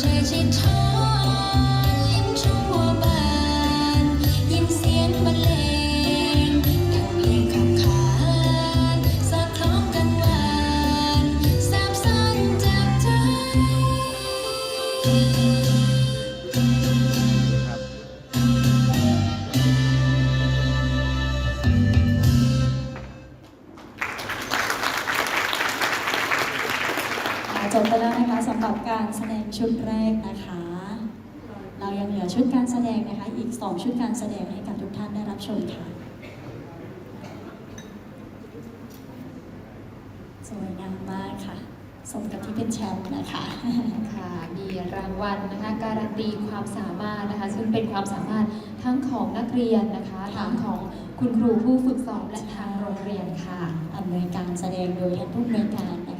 谁尽头？ จบไปแล้วนะคะสำหรับการแสดงชุดแรกนะคะ เรายังเหลือชุดการแสดงนะคะ อีก 2 ชุดการแสดงให้กับทุกท่านได้รับชมค่ะ สวยงามมากค่ะ สมกับที่เป็นแชมป์นะคะค่ะ มีรางวัลนะคะการันตีความสามารถนะคะ ซึ่งเป็นความสามารถทั้งของนักเรียนนะคะทั้งของคุณครูผู้ฝึกสอนและทางโรงเรียนค่ะอำนวยการแสดงโดยท่านผู้อำนวยการนะคะ